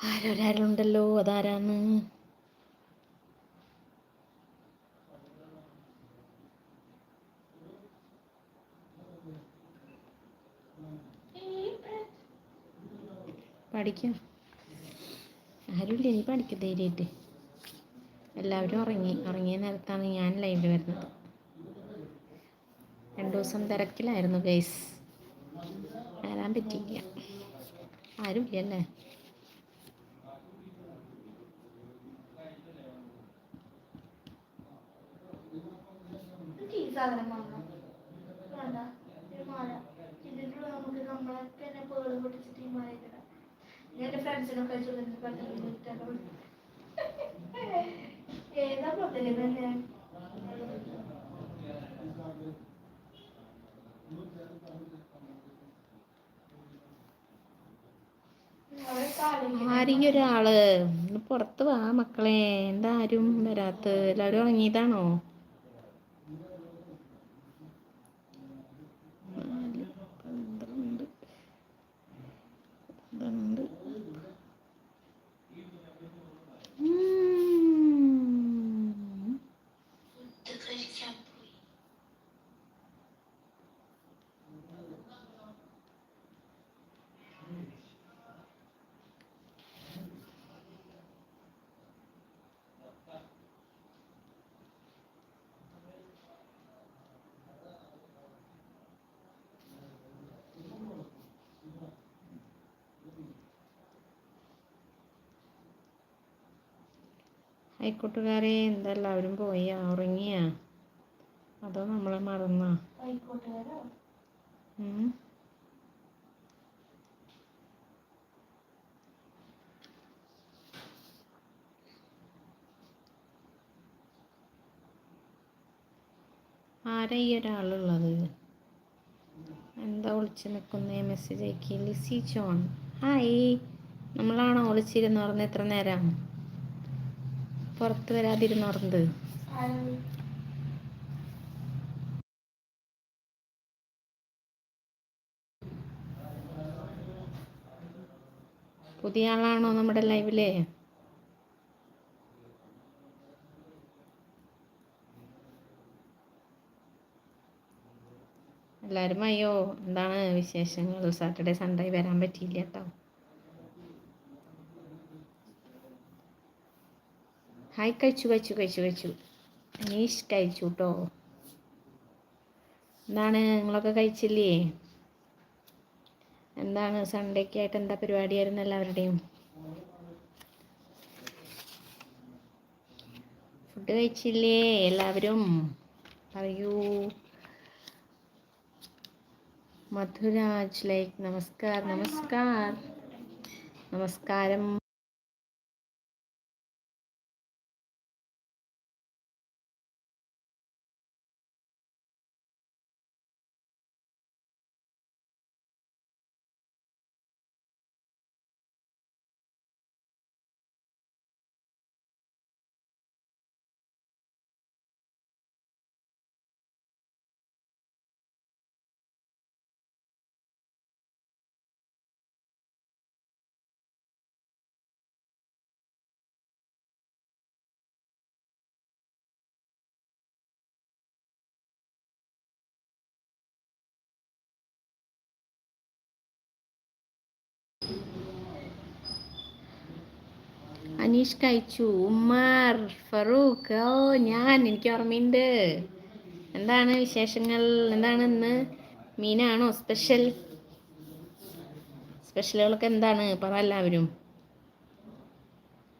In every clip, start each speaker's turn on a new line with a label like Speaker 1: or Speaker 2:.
Speaker 1: ആരൊരാളുണ്ടല്ലോ അതാരാന്ന്? പഠിക്കും. ആരുമില്ല ഇനി പഠിക്കും ധൈര്യമായിട്ട്. എല്ലാവരും ഉറങ്ങി. ഉറങ്ങിയ നേരത്താണ് ഞാൻ ലൈവിൽ വരുന്നത്. രണ്ടു ദിവസം തിരക്കിലായിരുന്നു ഗൈസ് വരാൻ പറ്റിയില്ല. ആരുമില്ല
Speaker 2: സാധനം വാങ്ങാം വേണ്ട ഒരു മാല. ഇതിലുള്ള നമുക്ക് നമ്മളെ തന്നെ പേൾ പൊട്ടിച്ചിട്ട് ഈ മാല ഇടാം എന്റെ ഫ്രണ്ട്സിനൊക്കെ പറഞ്ഞു ഏതാ പൊട്ടൽ തന്നെ?
Speaker 1: ഒരാൾ. പുറത്ത് വാ മക്കളെ. എന്താ ആരും വരാത്ത എല്ലാവരും ഉറങ്ങിയതാണോ? ആയിക്കോട്ടുകാരെ എന്തെല്ലാവരും പോയാ ഉറങ്ങിയാ? അതോ നമ്മളെ മറന്നാ? ആരാ ഈ ഒരാളുള്ളത്? എന്താ ഒളിച്ച് നിൽക്കുന്നേ മെസ്സേജ് അയക്കി. ലിസി ജോൺ. ഹായ്. നമ്മളാണോ ഒളിച്ചിരുന്ന് പറഞ്ഞ എത്ര നേരം? പുറത്ത് വരാതിരുന്ന് പറഞ്ഞത്
Speaker 2: ആരും
Speaker 1: പുതിയ ആളാണോ നമ്മുടെ ലൈവിലെ? എല്ലാവരും അയ്യോ എന്താണ് വിശേഷങ്ങൾ? സാറ്റർഡേ സൺഡേ വരാൻ പറ്റിയില്ല കേട്ടോ. ഹായ് കഴിച്ചു കഴിച്ചു കഴിച്ചു കഴിച്ചു. അനീഷ് കഴിച്ചു കേട്ടോ എന്താണ്? നിങ്ങളൊക്കെ കഴിച്ചില്ലേ? എന്താണ്? സൺഡേക്ക് ആയിട്ട് എന്താ പരിപാടിയായിരുന്നു എല്ലാവരുടെയും? ഫുഡ് കഴിച്ചില്ലേ? എല്ലാവരും? പറയൂ. മധുരാജ് ലൈക്ക് നമസ്കാർ നമസ്കാർ. നമസ്കാരം. അനീഷ് കഴിച്ചു. ഉമ്മർ ഫറൂഖ്. ഓ ഞാൻ. എനിക്ക് ഓർമ്മയുണ്ട്. എന്താണ് വിശേഷങ്ങൾ? എന്താണ് ഇന്ന്? മീനാണോ സ്പെഷ്യൽ? സ്പെഷ്യലുകളൊക്കെ എന്താണ്? പറ എല്ലാവരും.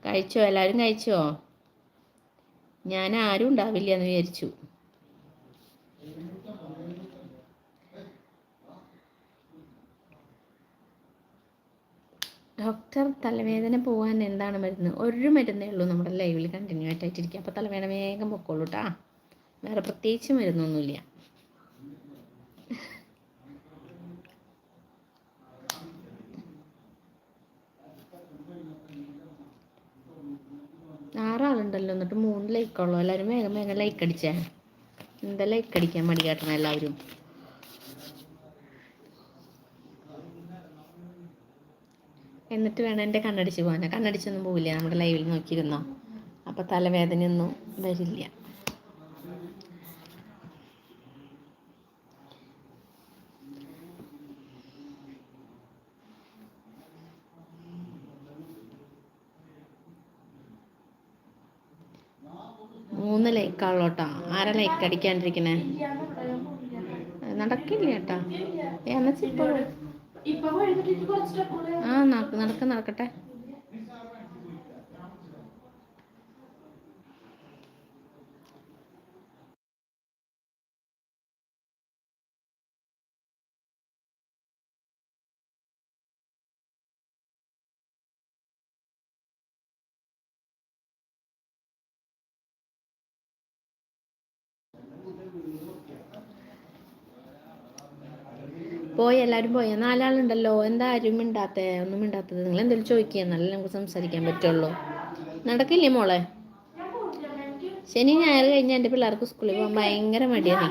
Speaker 1: കഴിച്ചോ? എല്ലാവരും കഴിച്ചോ? ഞാൻ ആരും ഉണ്ടാവില്ല എന്ന് വിചാരിച്ചു. ഡോക്ടർ തലവേദന പോകാൻ എന്താണ് മരുന്ന്? ഒരു മരുന്നേ ഉള്ളൂ നമ്മുടെ ലൈവിൽ കണ്ടിന്യൂ ആയിട്ടായിട്ടിരിക്കുക അപ്പോൾ തലവേദന വേഗം പൊക്കോളൂ കേട്ടാ വേറെ പ്രത്യേകിച്ച് മരുന്നൊന്നുമില്ല. ആറാളുണ്ടല്ലോ. എന്നിട്ട് മൂന്ന് ലൈക്കുള്ളൂ എല്ലാവരും വേഗം വേഗം ലൈക്ക് അടിച്ചേ. എന്താ ലൈക്ക് അടിക്കാൻ മടി കാട്ടണം എല്ലാവരും? എന്നിട്ട് വേണം എന്റെ കണ്ണടിച്ച് പോകാൻ. കണ്ണടിച്ചൊന്നും പോവില്ല. നമ്മുടെ ലൈവിൽ നോക്കിയിരുന്നോ? അപ്പോൾ തലവേദനയൊന്നും വരില്ല. മൂന്ന് ലൈക്കാണല്ലോ കേട്ടോ ആരാ ലൈക്ക് അടിക്കാണ്ടിരിക്കണേ? നടക്കില്ല കേട്ടോ എന്നാ ഇപ്പോൾ ആ നടക്ക് നടക്കട്ടെ. പോയി എല്ലാവരും പോയി. നാലാളുണ്ടല്ലോ എന്താ ആരും മിണ്ടാത്തേ? ഒന്നും മിണ്ടാത്തത്. നിങ്ങൾ എന്തെങ്കിലും ചോദിക്കുക എന്നാലേ നമുക്ക് സംസാരിക്കാൻ പറ്റുള്ളൂ. നടക്കില്ലേ മോളെ? ശനി ഞായർ കഴിഞ്ഞാൽ എന്റെ പിള്ളേർക്ക് സ്കൂളിൽ പോകാൻ ഭയങ്കര മടിയാണ്.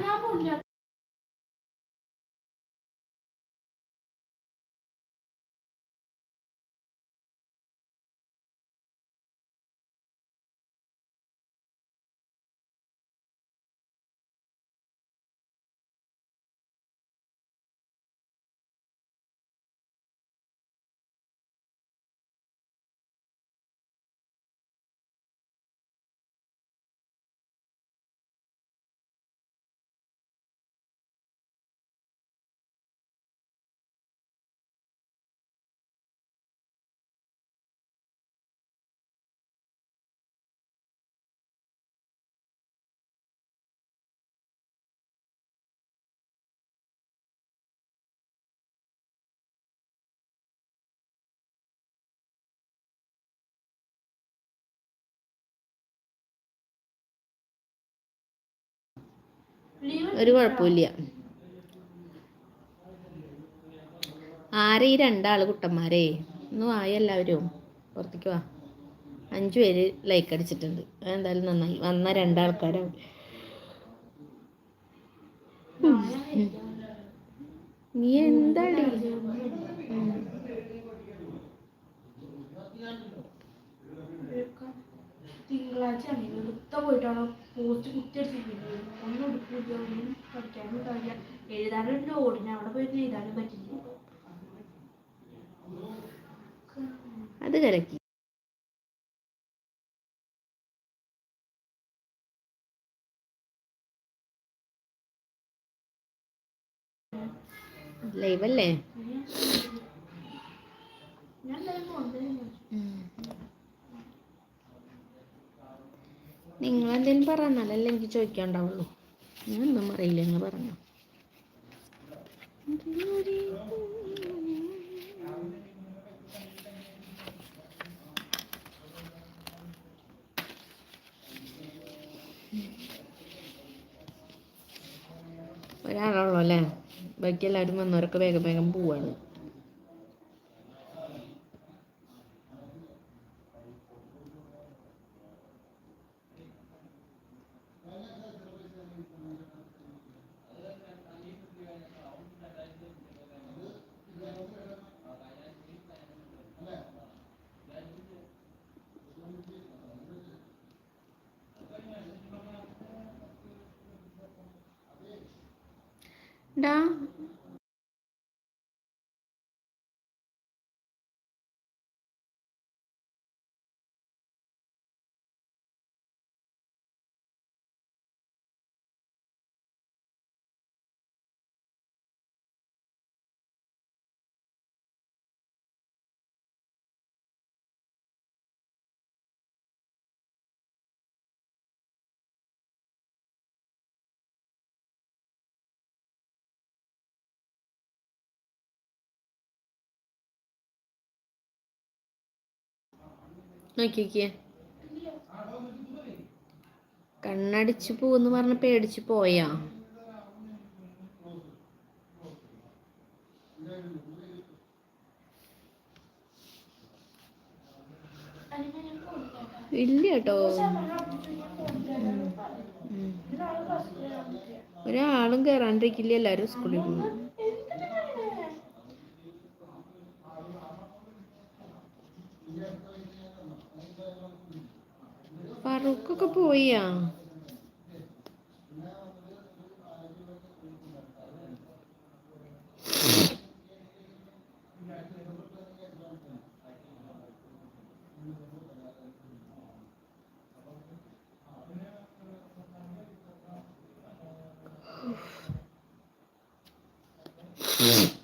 Speaker 1: ഒരു കുഴപ്പമില്ല. ആരെ ഈ രണ്ടാൾ കുട്ടന്മാരെ? ഒന്ന് വായ എല്ലാവരും. പുറത്തേക്ക് വാ. അഞ്ചു പേര് ലൈക്ക് അടിച്ചിട്ടുണ്ട്. അതെന്തായാലും നന്നായി. വന്ന രണ്ടാൾക്കാരും. നീ എന്താടി.
Speaker 2: തിങ്കളാഴ്ച പോയിട്ടാണ്? പോസ്റ്റ് കുത്തിയെടുത്തിരിക്കുന്നത് ഒന്നും എടുക്കില്ല ഒന്നും പഠിക്കാനും കഴിയില്ല എഴുതാനും ലോഡിന് അവിടെ പോയിട്ട് എഴുതാനും പറ്റില്ല.
Speaker 1: അത് കലക്കി. ലൈവല്ലേ?
Speaker 2: ഞാൻ ലൈവ് കൊണ്ടുവരുന്നു
Speaker 1: നിങ്ങൾ എന്തെങ്കിലും പറഞ്ഞാലല്ലേ എനിക്ക് ചോദിക്കാണ്ടാവുള്ളൂ. ഞാൻ ഒന്നും അറിയില്ല എന്ന് പറഞ്ഞു. ഒരാളുള്ളൂ അല്ലേ? ബാക്കി എല്ലാവരും വന്നവരൊക്കെ വേഗം വേഗം പോവാണ്. Da, നോക്കിക്കേ കണ്ണടിച്ചു പോന്ന് പറഞ്ഞ് പേടിച്ചു പോയാ. ഇല്ല കേട്ടോ ഒരാളും കയറാണ്ടിരിക്കില്ല എല്ലാവരും സ്കൂളിൽ പോകും ഒക്കെ പോയാ എനിക്ക്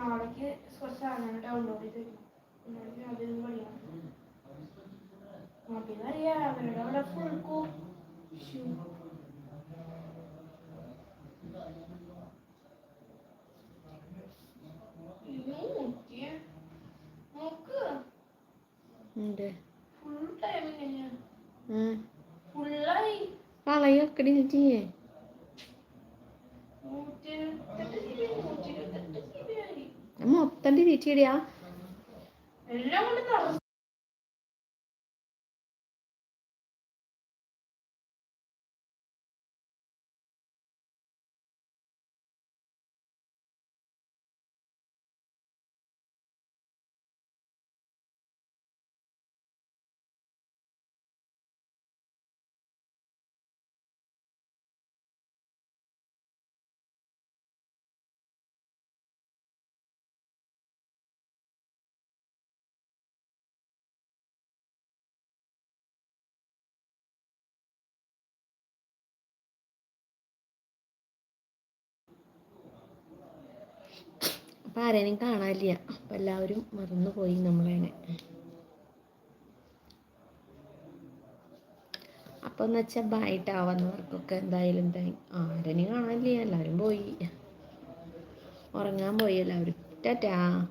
Speaker 2: നാളേക്ക് കുറച്ച് സാധനങ്ങൾ ഡൗൺലോഡ് ചെയ്ത് എന്നാലും അതൊന്നും പഠിക്കണം പിന്നെ അറിയാം അവരുടെ അവിടെ ഫുൾ കോ നോക്ക്.
Speaker 1: ഉണ്ട്
Speaker 2: ഫുൾ ടൈം ഇങ്ങനെയാണ്
Speaker 1: ഉം.
Speaker 2: ഫുള്ളായി
Speaker 1: കളയൊക്കെ ചെയ്യേ.
Speaker 2: നൂറ്റി ഇരുപത്തെട്ട് നൂറ്റി ഇരുപത്തെട്ട്
Speaker 1: മൊത്തം ഡിലീറ്റ് ചെയ്യടിയാ
Speaker 2: എല്ലാം കൊണ്ട്
Speaker 1: അപ്പം ആരേനും കാണാനില്ല. അപ്പം എല്ലാവരും മറന്നു പോയി നമ്മളേനെ. അപ്പം എന്ന് വെച്ചാൽ ബായിട്ടാവുന്നവർക്കൊക്കെ എന്തായാലും എന്തായി ആരെയും കാണാനില്ല. എല്ലാവരും പോയി. ഉറങ്ങാൻ പോയി എല്ലാവരും. ടാറ്റാ.